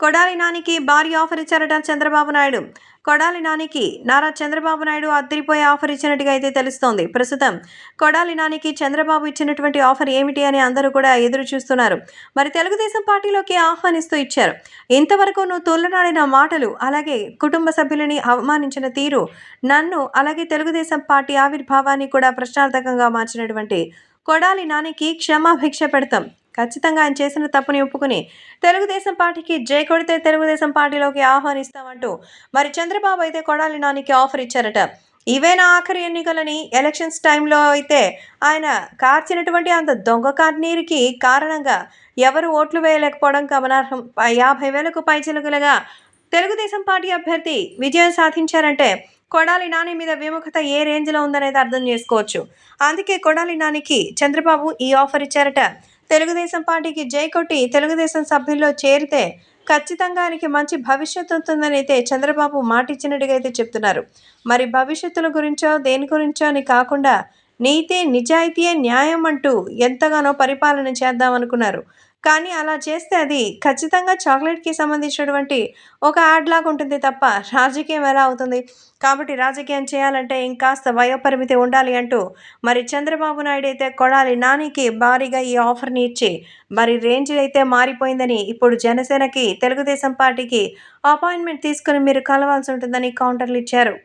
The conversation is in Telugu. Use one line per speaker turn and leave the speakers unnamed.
కొడాలి నానికి భారీ ఆఫర్ ఇచ్చారట చంద్రబాబు నాయుడు. కొడాలి నానికి నారా చంద్రబాబు నాయుడు అద్దరిపోయే ఆఫర్ ఇచ్చినట్టుగా అయితే తెలుస్తోంది. ప్రస్తుతం కొడాలి నానికి చంద్రబాబు ఇచ్చినటువంటి ఆఫర్ ఏమిటి అని అందరూ కూడా ఎదురు చూస్తున్నారు. మరి తెలుగుదేశం పార్టీలోకి ఆహ్వానిస్తూ ఇచ్చారు. ఇంతవరకు నువ్వు తోలనాడిన మాటలు అలాగే కుటుంబ సభ్యులని అవమానించిన తీరు నన్ను అలాగే తెలుగుదేశం పార్టీ ఆవిర్భావాన్ని కూడా ప్రశ్నార్థకంగా మార్చినటువంటి కొడాలి నానికి క్షమాభిక్ష పెడతాం. ఖచ్చితంగా ఆయన చేసిన తప్పుని ఒప్పుకుని తెలుగుదేశం పార్టీకి జై కొడితే తెలుగుదేశం పార్టీలోకి ఆహ్వానిస్తామంటూ మరి చంద్రబాబు అయితే కొడాలి నానికి ఆఫర్ ఇచ్చారట. ఇవే నా ఆఖరి ఎన్నికలని ఎలక్షన్స్ టైంలో అయితే ఆయన కార్చినటువంటి అంత దొంగ కన్నీరుకి కారణంగా ఎవరు ఓట్లు వేయలేకపోవడం గమనార్హం. యాభై వేలకు పైచిలుకలుగా తెలుగుదేశం పార్టీ అభ్యర్థి విజయం సాధించారంటే కొడాలి నాని మీద విముఖత ఏ రేంజ్లో ఉందనేది అర్థం చేసుకోవచ్చు. అందుకే కొడాలి నానికి చంద్రబాబు ఈ ఆఫర్ ఇచ్చారట. తెలుగుదేశం పార్టీకి జై కొట్టి తెలుగుదేశం సభ్యుల్లో చేరితే ఖచ్చితంగా ఆయనకి మంచి భవిష్యత్తు ఉంటుందని అయితే చంద్రబాబు మాట ఇచ్చినట్టుగా అయితే చెప్తున్నారు. మరి భవిష్యత్తుల గురించో దేని గురించో అని కాకుండా నీతి నిజాయితీయే న్యాయం అంటూ ఎంతగానో పరిపాలన చేద్దాం అనుకున్నారు కానీ అలా చేస్తే అది ఖచ్చితంగా చాక్లెట్కి సంబంధించినటువంటి ఒక యాడ్ లాగా ఉంటుంది తప్ప రాజకీయం ఎలా అవుతుంది? కాబట్టి రాజకీయం చేయాలంటే ఇంకాస్త వయోపరిమితి ఉండాలి అంటూ మరి చంద్రబాబు నాయుడు అయితే కొడాలి నానికి భారీగా ఈ ఆఫర్ని ఇచ్చి మరి రేంజ్ అయితే మారిపోయిందని ఇప్పుడు జనసేనకి తెలుగుదేశం పార్టీకి అపాయింట్మెంట్ తీసుకుని మీరు కలవాల్సి ఉంటుందని కౌంటర్లు ఇచ్చారు.